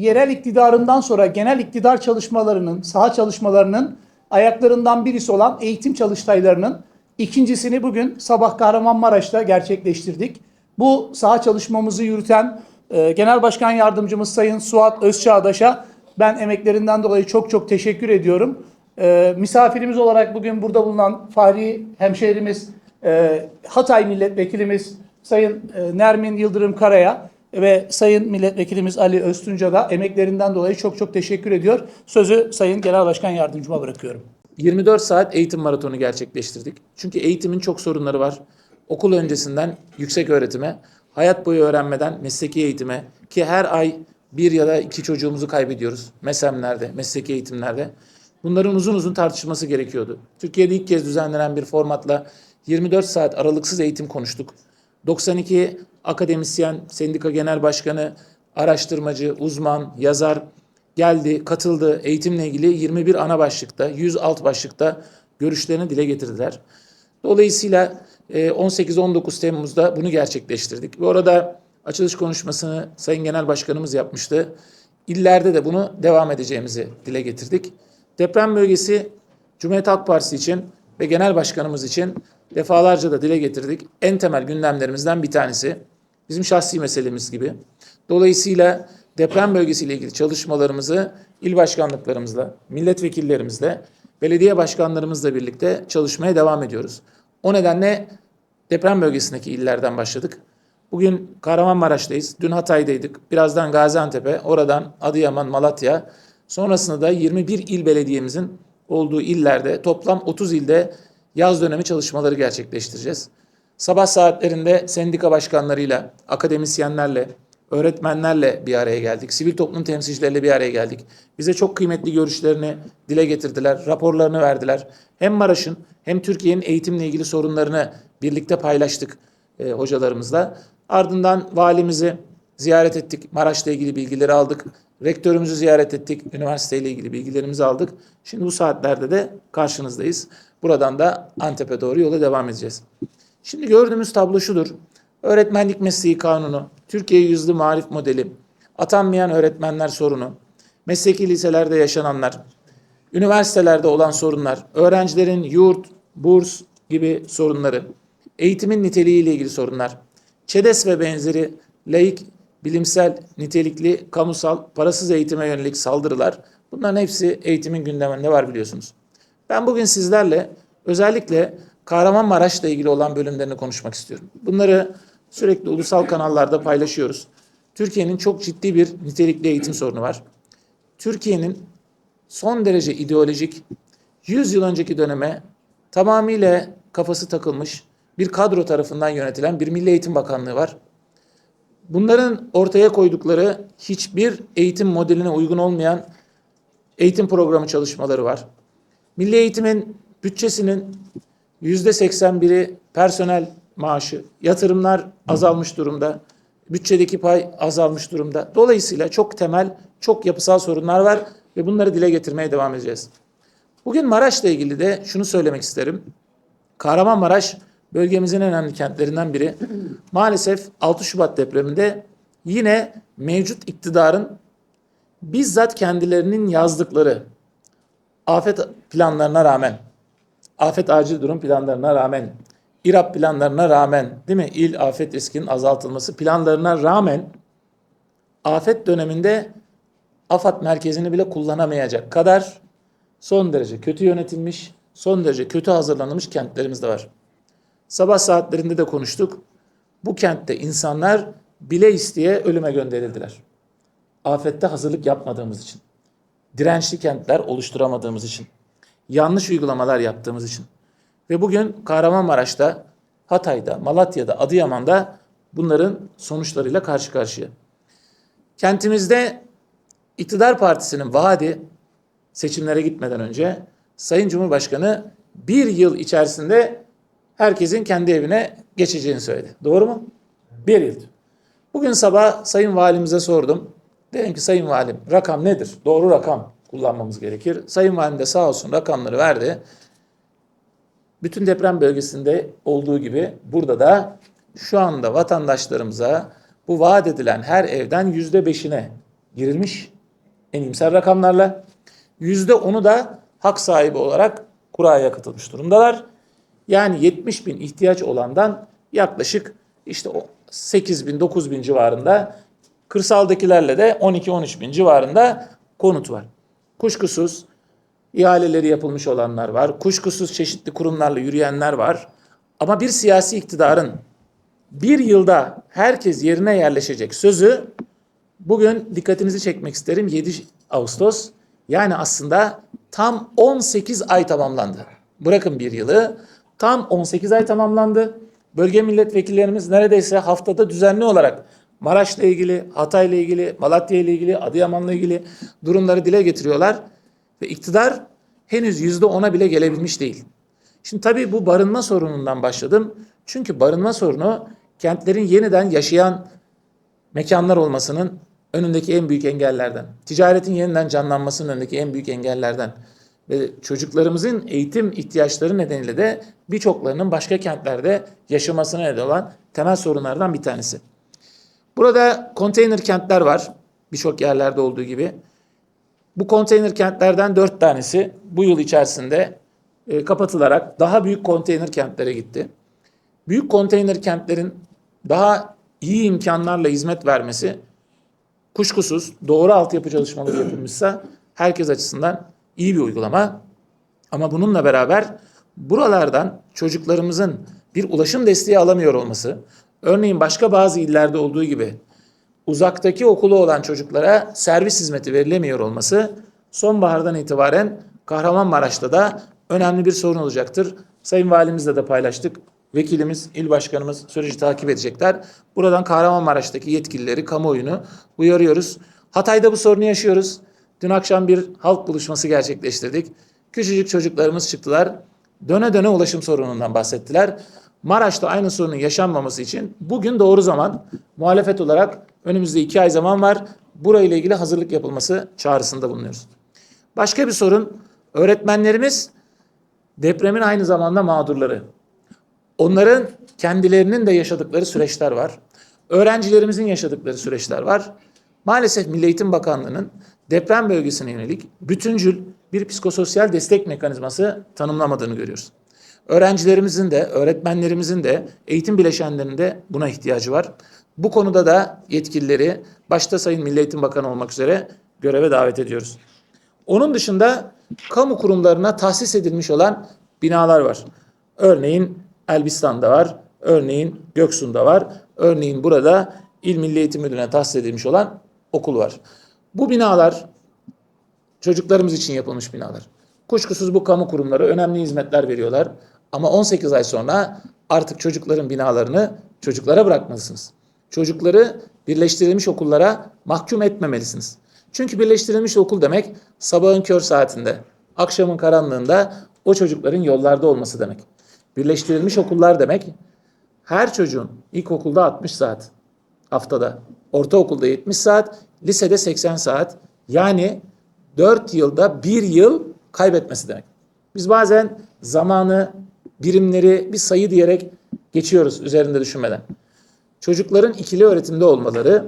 yerel iktidarından sonra genel iktidar çalışmalarının, saha çalışmalarının ayaklarından birisi olan eğitim çalıştaylarının ikincisini bugün sabah Kahramanmaraş'ta gerçekleştirdik. Bu saha çalışmamızı yürüten e, Genel Başkan Yardımcımız Sayın Suat Özçağdaş'a ben emeklerinden dolayı çok çok teşekkür ediyorum. E, misafirimiz olarak bugün burada bulunan Fahri hemşehrimiz, e, Hatay Milletvekilimiz Sayın e, Nermin Yıldırım Kara'ya ve Sayın Milletvekilimiz Ali Öztunca da emeklerinden dolayı çok çok teşekkür ediyor. Sözü Sayın Genel Başkan Yardımcıma bırakıyorum. 24 saat eğitim maratonu gerçekleştirdik. Çünkü eğitimin çok sorunları var. Okul öncesinden yüksek öğretime, hayat boyu öğrenmeden mesleki eğitime ki her ay bir ya da iki çocuğumuzu kaybediyoruz. MESEM'lerde, mesleki eğitimlerde. Bunların uzun uzun tartışması gerekiyordu. Türkiye'de ilk kez düzenlenen bir formatla 24 saat aralıksız eğitim konuştuk. 92 akademisyen, sendika genel başkanı, araştırmacı, uzman, yazar geldi, katıldı. Eğitimle ilgili 21 ana başlıkta, 100 alt başlıkta görüşlerini dile getirdiler. Dolayısıyla e, 18-19 Temmuz'da bunu gerçekleştirdik. Ve orada açılış konuşmasını Sayın Genel Başkanımız yapmıştı. İllerde de bunu devam edeceğimizi dile getirdik. Deprem bölgesi Cumhuriyet Halk Partisi için ve Genel Başkanımız için defalarca da dile getirdik. En temel gündemlerimizden bir tanesi. Bizim şahsi meselemiz gibi. Dolayısıyla deprem bölgesiyle ilgili çalışmalarımızı il başkanlıklarımızla, milletvekillerimizle, belediye başkanlarımızla birlikte çalışmaya devam ediyoruz. O nedenle deprem bölgesindeki illerden başladık. Bugün Kahramanmaraş'tayız, dün Hatay'daydık, birazdan Gaziantep'e, oradan Adıyaman, Malatya, sonrasında da 21 il belediyemizin olduğu illerde toplam 30 ilde yaz dönemi çalışmaları gerçekleştireceğiz. Sabah saatlerinde sendika başkanlarıyla, akademisyenlerle, öğretmenlerle bir araya geldik. Sivil toplum temsilcileriyle bir araya geldik. Bize çok kıymetli görüşlerini dile getirdiler, raporlarını verdiler. Hem Maraş'ın hem Türkiye'nin eğitimle ilgili sorunlarını birlikte paylaştık e, hocalarımızla. Ardından valimizi ziyaret ettik. Maraş'la ilgili bilgileri aldık. Rektörümüzü ziyaret ettik. Üniversiteyle ilgili bilgilerimizi aldık. Şimdi bu saatlerde de karşınızdayız. Buradan da Antep'e doğru yola devam edeceğiz. Şimdi gördüğümüz tablo şudur. Öğretmenlik mesleği kanunu, Türkiye yüzlü marif modeli, atanmayan öğretmenler sorunu, mesleki liselerde yaşananlar, üniversitelerde olan sorunlar, öğrencilerin yurt, burs gibi sorunları, eğitimin niteliğiyle ilgili sorunlar, ÇEDES ve benzeri laik, bilimsel, nitelikli, kamusal, parasız eğitime yönelik saldırılar bunların hepsi eğitimin gündeminde var biliyorsunuz. Ben bugün sizlerle özellikle Kahramanmaraş'la ilgili olan bölümlerini konuşmak istiyorum. Bunları sürekli ulusal kanallarda paylaşıyoruz. Türkiye'nin çok ciddi bir nitelikli eğitim sorunu var. Türkiye'nin son derece ideolojik, 100 yıl önceki döneme tamamıyla kafası takılmış bir kadro tarafından yönetilen bir Milli Eğitim Bakanlığı var. Bunların ortaya koydukları hiçbir eğitim modeline uygun olmayan eğitim programı çalışmaları var. Milli eğitimin bütçesinin yüzde 81'i personel maaşı, yatırımlar azalmış durumda, bütçedeki pay azalmış durumda. Dolayısıyla çok temel, çok yapısal sorunlar var ve bunları dile getirmeye devam edeceğiz. Bugün Maraş'la ilgili de şunu söylemek isterim. Kahramanmaraş bölgemizin en önemli kentlerinden biri. Maalesef 6 Şubat depreminde yine mevcut iktidarın bizzat kendilerinin yazdıkları afet planlarına rağmen, afet acil durum planlarına rağmen, İRAP planlarına rağmen, değil mi? İl afet riskinin azaltılması planlarına rağmen afet döneminde AFAD merkezini bile kullanamayacak kadar son derece kötü yönetilmiş, son derece kötü hazırlanmış kentlerimiz de var. Sabah saatlerinde de konuştuk. Bu kentte insanlar bile isteye ölüme gönderildiler. Afette hazırlık yapmadığımız için dirençli kentler oluşturamadığımız için, yanlış uygulamalar yaptığımız için ve bugün Kahramanmaraş'ta, Hatay'da, Malatya'da, Adıyaman'da bunların sonuçlarıyla karşı karşıya. Kentimizde iktidar partisinin vaadi seçimlere gitmeden önce Sayın Cumhurbaşkanı bir yıl içerisinde herkesin kendi evine geçeceğini söyledi. Doğru mu? Bir yıl. Bugün sabah Sayın Valimize sordum. Dedim ki Sayın Valim rakam nedir? Doğru rakam kullanmamız gerekir. Sayın Valim de sağ olsun rakamları verdi. Bütün deprem bölgesinde olduğu gibi burada da şu anda vatandaşlarımıza bu vaat edilen her evden yüzde beşine girilmiş en iyimser rakamlarla. %10'u da hak sahibi olarak kuraya katılmış durumdalar. Yani 70 bin ihtiyaç olandan yaklaşık işte o 8 bin 9 bin civarında kırsaldakilerle de 12-13 bin civarında konut var. Kuşkusuz ihaleleri yapılmış olanlar var. Kuşkusuz çeşitli kurumlarla yürüyenler var. Ama bir siyasi iktidarın bir yılda herkes yerine yerleşecek sözü bugün dikkatinizi çekmek isterim 7 Ağustos yani aslında tam 18 ay tamamlandı. Bırakın bir yılı tam 18 ay tamamlandı. Bölge milletvekillerimiz neredeyse haftada düzenli olarak Maraş'la ilgili, Hatay'la ilgili, Malatya ile ilgili, Adıyaman'la ilgili durumları dile getiriyorlar. Ve iktidar henüz yüzde ona bile gelebilmiş değil. Şimdi tabii bu barınma sorunundan başladım. Çünkü barınma sorunu kentlerin yeniden yaşayan mekanlar olmasının önündeki en büyük engellerden. Ticaretin yeniden canlanmasının önündeki en büyük engellerden. Ve çocuklarımızın eğitim ihtiyaçları nedeniyle de birçoklarının başka kentlerde yaşamasına neden olan temel sorunlardan bir tanesi. Burada konteyner kentler var. Birçok yerlerde olduğu gibi. Bu konteyner kentlerden dört tanesi bu yıl içerisinde e, kapatılarak daha büyük konteyner kentlere gitti. Büyük konteyner kentlerin daha iyi imkanlarla hizmet vermesi kuşkusuz doğru altyapı çalışmaları yapılmışsa herkes açısından iyi bir uygulama. Ama bununla beraber buralardan çocuklarımızın bir ulaşım desteği alamıyor olması, örneğin başka bazı illerde olduğu gibi uzaktaki okulu olan çocuklara servis hizmeti verilemiyor olması sonbahardan itibaren Kahramanmaraş'ta da önemli bir sorun olacaktır. Sayın Valimizle de paylaştık. Vekilimiz, il başkanımız süreci takip edecekler. Buradan Kahramanmaraş'taki yetkilileri, kamuoyunu uyarıyoruz. Hatay'da bu sorunu yaşıyoruz. Dün akşam bir halk buluşması gerçekleştirdik. Küçücük çocuklarımız çıktılar. Döne döne ulaşım sorunundan bahsettiler. Maraş'ta aynı sorunun yaşanmaması için bugün doğru zaman muhalefet olarak önümüzde iki ay zaman var. Burayla ilgili hazırlık yapılması çağrısında bulunuyoruz. Başka bir sorun öğretmenlerimiz depremin aynı zamanda mağdurları. Onların kendilerinin de yaşadıkları süreçler var. Öğrencilerimizin yaşadıkları süreçler var. Maalesef Milli Eğitim Bakanlığı'nın deprem bölgesine yönelik bütüncül bir psikososyal destek mekanizması tanımlamadığını görüyoruz. Öğrencilerimizin de, öğretmenlerimizin de, eğitim bileşenlerinin de buna ihtiyacı var. Bu konuda da yetkilileri, başta Sayın Milli Eğitim Bakanı olmak üzere göreve davet ediyoruz. Onun dışında kamu kurumlarına tahsis edilmiş olan binalar var. Örneğin Elbistan'da var, örneğin Göksu'nda var, örneğin burada İl Milli Eğitim Müdürlüğü'ne tahsis edilmiş olan okul var. Bu binalar çocuklarımız için yapılmış binalar. Kuşkusuz bu kamu kurumları önemli hizmetler veriyorlar. Ama 18 ay sonra artık çocukların binalarını çocuklara bırakmalısınız. Çocukları birleştirilmiş okullara mahkum etmemelisiniz. Çünkü birleştirilmiş okul demek sabahın kör saatinde, akşamın karanlığında o çocukların yollarda olması demek. Birleştirilmiş okullar demek her çocuğun ilkokulda 60 saat haftada, ortaokulda 70 saat, lisede 80 saat. Yani 4 yılda 1 yıl kaybetmesi demek. Biz bazen zamanı, birimleri bir sayı diyerek geçiyoruz üzerinde düşünmeden. Çocukların ikili öğretimde olmaları,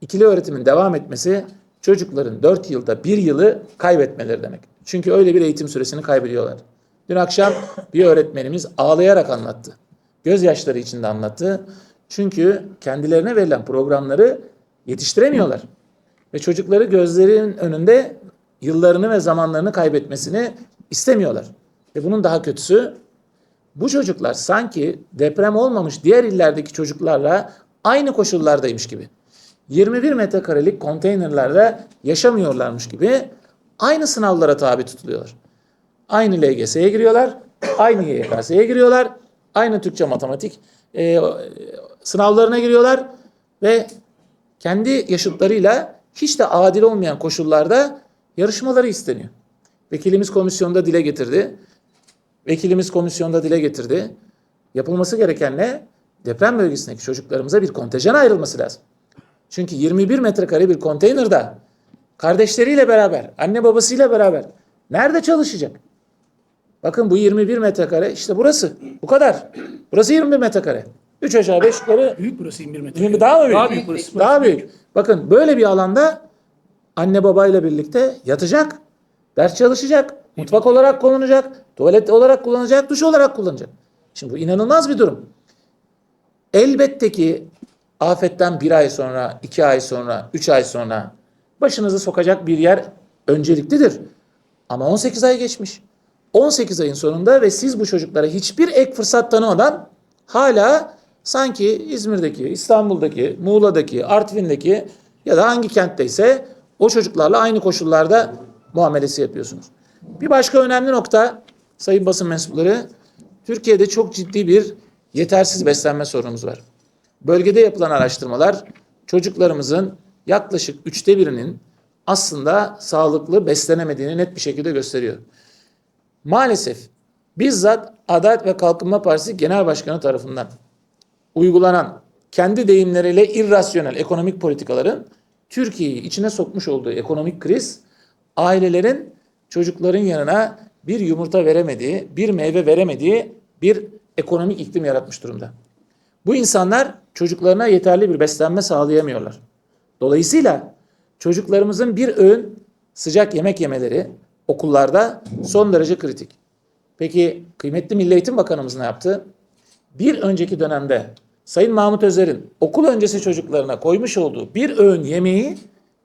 ikili öğretimin devam etmesi çocukların 4 yılda 1 yılı kaybetmeleri demek. Çünkü öyle bir eğitim süresini kaybediyorlar. Dün akşam bir öğretmenimiz ağlayarak anlattı. Gözyaşları içinde anlattı. Çünkü kendilerine verilen programları yetiştiremiyorlar. Ve çocukları gözlerinin önünde yıllarını ve zamanlarını kaybetmesini istemiyorlar. Ve bunun daha kötüsü bu çocuklar sanki deprem olmamış diğer illerdeki çocuklarla aynı koşullardaymış gibi. 21 metrekarelik konteynerlerde yaşamıyorlarmış gibi aynı sınavlara tabi tutuluyorlar. Aynı LGS'ye giriyorlar, aynı YKS'ye giriyorlar, aynı Türkçe matematik e, sınavlarına giriyorlar ve kendi yaşıtlarıyla hiç de adil olmayan koşullarda yarışmaları isteniyor. Vekilimiz komisyonda dile getirdi. Vekilimiz komisyonda dile getirdi. Yapılması gereken ne? Deprem bölgesindeki çocuklarımıza bir kontenjan ayrılması lazım. Çünkü 21 metrekare bir konteynerda kardeşleriyle beraber, anne babasıyla beraber nerede çalışacak? Bakın bu 21 metrekare işte burası. Bu kadar. Burası 21 metrekare. 3 aşağı 5 yukarı Büyük burası 21 metre. 20 daha mı büyük? Daha büyük burası. Daha büyük. Bakın böyle bir alanda anne babayla birlikte yatacak, ders çalışacak, mutfak olarak kullanacak, tuvalet olarak kullanacak, duş olarak kullanacak. Şimdi bu inanılmaz bir durum. Elbette ki afetten bir ay sonra, iki ay sonra, üç ay sonra başınızı sokacak bir yer önceliklidir. Ama 18 ay geçmiş. 18 ayın sonunda ve siz bu çocuklara hiçbir ek fırsat tanımadan hala sanki İzmir'deki, İstanbul'daki, Muğla'daki, Artvin'deki ya da hangi kentteyse o çocuklarla aynı koşullarda muamelesi yapıyorsunuz. Bir başka önemli nokta sayın basın mensupları Türkiye'de çok ciddi bir yetersiz beslenme sorunumuz var. Bölgede yapılan araştırmalar çocuklarımızın yaklaşık üçte birinin aslında sağlıklı beslenemediğini net bir şekilde gösteriyor. Maalesef bizzat Adalet ve Kalkınma Partisi Genel Başkanı tarafından uygulanan kendi deyimleriyle irrasyonel ekonomik politikaların Türkiye'yi içine sokmuş olduğu ekonomik kriz ailelerin çocukların yanına bir yumurta veremediği, bir meyve veremediği bir ekonomik iklim yaratmış durumda. Bu insanlar çocuklarına yeterli bir beslenme sağlayamıyorlar. Dolayısıyla çocuklarımızın bir öğün sıcak yemek yemeleri okullarda son derece kritik. Peki kıymetli Milli Eğitim Bakanımız ne yaptı? Bir önceki dönemde Sayın Mahmut Özer'in okul öncesi çocuklarına koymuş olduğu bir öğün yemeği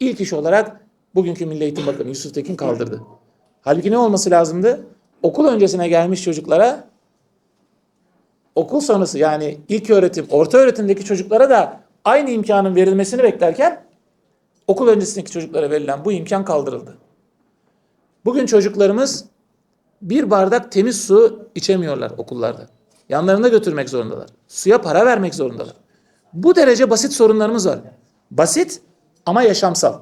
ilk iş olarak bugünkü Milli Eğitim Bakanı Yusuf Tekin kaldırdı. Halbuki ne olması lazımdı? Okul öncesine gelmiş çocuklara okul sonrası yani ilk öğretim, orta öğretimdeki çocuklara da aynı imkanın verilmesini beklerken okul öncesindeki çocuklara verilen bu imkan kaldırıldı. Bugün çocuklarımız bir bardak temiz su içemiyorlar okullarda. Yanlarında götürmek zorundalar. Suya para vermek zorundalar. Bu derece basit sorunlarımız var. Basit ama yaşamsal.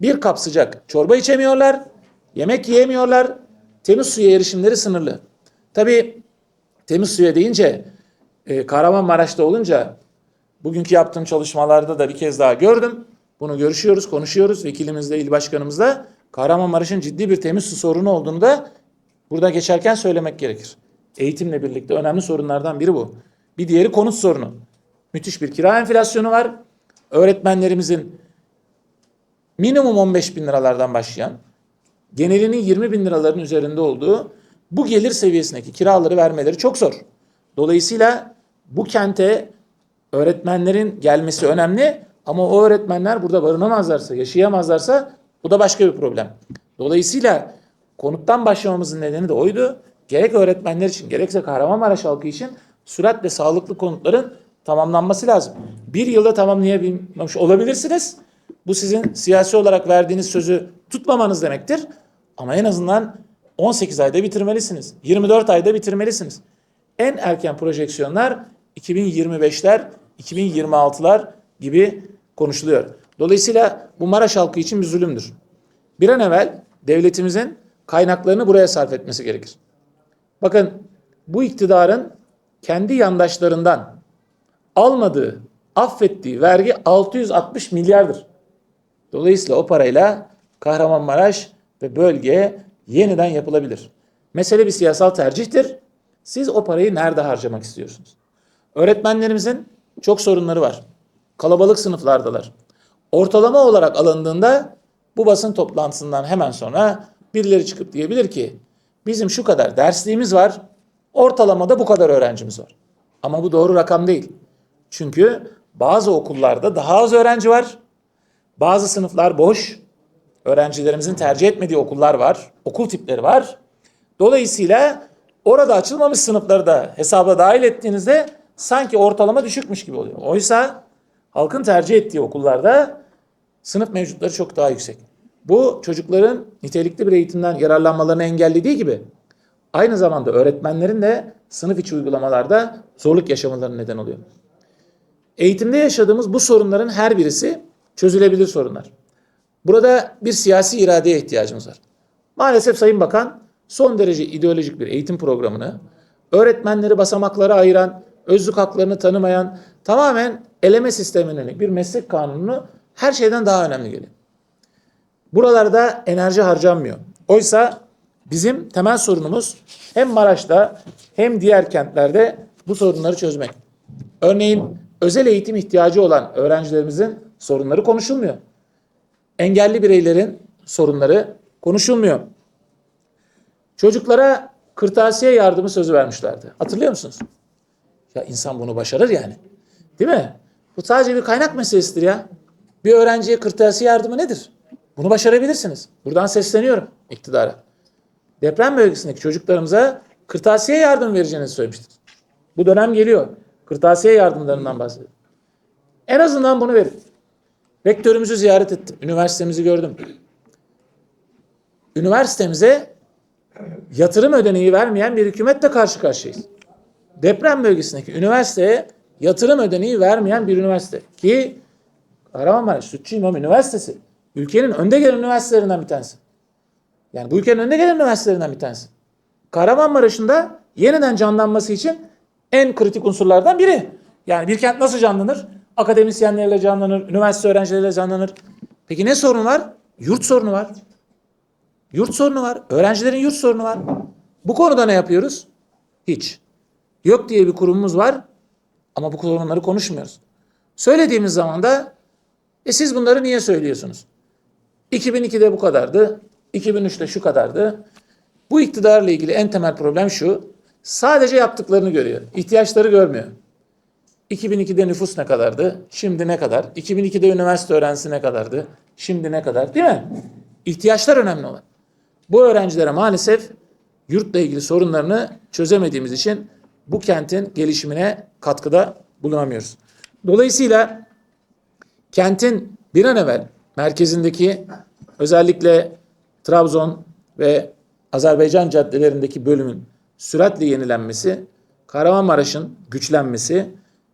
Bir kap sıcak çorba içemiyorlar, yemek yiyemiyorlar, temiz suya erişimleri sınırlı. Tabii temiz suya deyince e, Kahramanmaraş'ta olunca bugünkü yaptığım çalışmalarda da bir kez daha gördüm. Bunu görüşüyoruz, konuşuyoruz vekilimizle, il başkanımızla. Kahramanmaraş'ın ciddi bir temiz su sorunu olduğunu da burada geçerken söylemek gerekir. Eğitimle birlikte önemli sorunlardan biri bu. Bir diğeri konut sorunu. Müthiş bir kira enflasyonu var. Öğretmenlerimizin minimum 15 bin liralardan başlayan, genelinin 20 bin liraların üzerinde olduğu bu gelir seviyesindeki kiraları vermeleri çok zor. Dolayısıyla bu kente öğretmenlerin gelmesi önemli ama o öğretmenler burada barınamazlarsa, yaşayamazlarsa bu da başka bir problem. Dolayısıyla konuttan başlamamızın nedeni de oydu. Gerek öğretmenler için gerekse Kahramanmaraş halkı için süratle sağlıklı konutların tamamlanması lazım. Bir yılda tamamlayabilmiş olabilirsiniz. Bu sizin siyasi olarak verdiğiniz sözü tutmamanız demektir. Ama en azından 18 ayda bitirmelisiniz. 24 ayda bitirmelisiniz. En erken projeksiyonlar 2025'ler, 2026'lar gibi konuşuluyor. Dolayısıyla bu Maraş halkı için bir zulümdür. Bir an evvel devletimizin kaynaklarını buraya sarf etmesi gerekir. Bakın bu iktidarın kendi yandaşlarından almadığı, affettiği vergi 660 milyardır. Dolayısıyla o parayla Kahramanmaraş ve bölge yeniden yapılabilir. Mesele bir siyasal tercihtir. Siz o parayı nerede harcamak istiyorsunuz? Öğretmenlerimizin çok sorunları var. Kalabalık sınıflardalar. Ortalama olarak alındığında bu basın toplantısından hemen sonra birileri çıkıp diyebilir ki bizim şu kadar dersliğimiz var. Ortalamada bu kadar öğrencimiz var. Ama bu doğru rakam değil. Çünkü bazı okullarda daha az öğrenci var. Bazı sınıflar boş. Öğrencilerimizin tercih etmediği okullar var. Okul tipleri var. Dolayısıyla orada açılmamış sınıfları da hesaba dahil ettiğinizde sanki ortalama düşükmüş gibi oluyor. Oysa halkın tercih ettiği okullarda sınıf mevcutları çok daha yüksek. Bu çocukların nitelikli bir eğitimden yararlanmalarını engellediği gibi aynı zamanda öğretmenlerin de sınıf içi uygulamalarda zorluk yaşamalarına neden oluyor. Eğitimde yaşadığımız bu sorunların her birisi çözülebilir sorunlar. Burada bir siyasi iradeye ihtiyacımız var. Maalesef Sayın Bakan son derece ideolojik bir eğitim programını, öğretmenleri basamaklara ayıran, özlük haklarını tanımayan, tamamen eleme sisteminin bir meslek kanununu her şeyden daha önemli geliyor. Buralarda enerji harcanmıyor. Oysa bizim temel sorunumuz hem Maraş'ta hem diğer kentlerde bu sorunları çözmek. Örneğin özel eğitim ihtiyacı olan öğrencilerimizin sorunları konuşulmuyor. Engelli bireylerin sorunları konuşulmuyor. Çocuklara kırtasiye yardımı sözü vermişlerdi. Hatırlıyor musunuz? Ya insan bunu başarır yani. Değil mi? Bu sadece bir kaynak meselesidir ya. Bir öğrenciye kırtasiye yardımı nedir? Bunu başarabilirsiniz. Buradan sesleniyorum iktidara. Deprem bölgesindeki çocuklarımıza kırtasiye yardım vereceğinizi söylemiştir. Bu dönem geliyor. Kırtasiye yardımlarından bahsediyorum. En azından bunu verin. Rektörümüzü ziyaret ettim. Üniversitemizi gördüm. Üniversitemize yatırım ödeneği vermeyen bir hükümetle karşı karşıyayız. Deprem bölgesindeki üniversiteye yatırım ödeneği vermeyen bir üniversite. Ki Kahramanmaraş Sütçü İmam Üniversitesi ülkenin önde gelen üniversitelerinden bir tanesi. Yani bu ülkenin önde gelen üniversitelerinden bir tanesi. Kahramanmaraş'ın da yeniden canlanması için en kritik unsurlardan biri. Yani bir kent nasıl canlanır? Akademisyenlerle canlanır, üniversite öğrencileriyle canlanır. Peki ne sorun var? Yurt sorunu var. Yurt sorunu var. Öğrencilerin yurt sorunu var. Bu konuda ne yapıyoruz? Hiç. Yok diye bir kurumumuz var ama bu sorunları konuşmuyoruz. Söylediğimiz zaman da e siz bunları niye söylüyorsunuz? 2002'de bu kadardı, 2003'te şu kadardı. Bu iktidarla ilgili en temel problem şu. Sadece yaptıklarını görüyor. ihtiyaçları görmüyor. 2002'de nüfus ne kadardı? Şimdi ne kadar? 2002'de üniversite öğrencisi ne kadardı? Şimdi ne kadar? Değil mi? İhtiyaçlar önemli olan. Bu öğrencilere maalesef yurtla ilgili sorunlarını çözemediğimiz için bu kentin gelişimine katkıda bulunamıyoruz. Dolayısıyla kentin bir an evvel merkezindeki özellikle Trabzon ve Azerbaycan caddelerindeki bölümün süratle yenilenmesi, Kahramanmaraş'ın güçlenmesi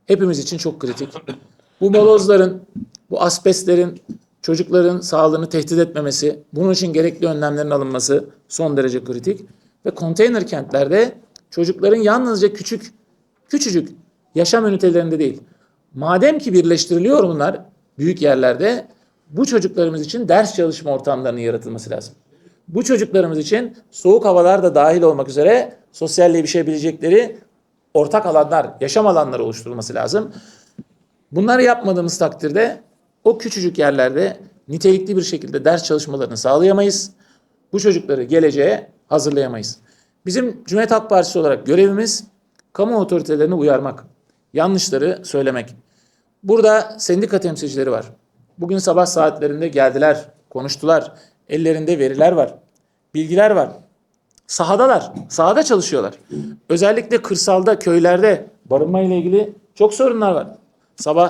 hepimiz için çok kritik. Bu molozların, bu asbestlerin çocukların sağlığını tehdit etmemesi, bunun için gerekli önlemlerin alınması son derece kritik. Ve konteyner kentlerde çocukların yalnızca küçük, küçücük yaşam ünitelerinde değil. Madem ki birleştiriliyor bunlar büyük yerlerde, bu çocuklarımız için ders çalışma ortamlarının yaratılması lazım. Bu çocuklarımız için soğuk havalar da dahil olmak üzere sosyalleşebilecekleri ortak alanlar, yaşam alanları oluşturulması lazım. Bunları yapmadığımız takdirde o küçücük yerlerde nitelikli bir şekilde ders çalışmalarını sağlayamayız. Bu çocukları geleceğe hazırlayamayız. Bizim Cumhuriyet Halk Partisi olarak görevimiz kamu otoritelerini uyarmak, yanlışları söylemek. Burada sendika temsilcileri var. Bugün sabah saatlerinde geldiler, konuştular. Ellerinde veriler var, bilgiler var. Sahadalar, sahada çalışıyorlar. Özellikle kırsalda, köylerde barınma ile ilgili çok sorunlar var. Sabah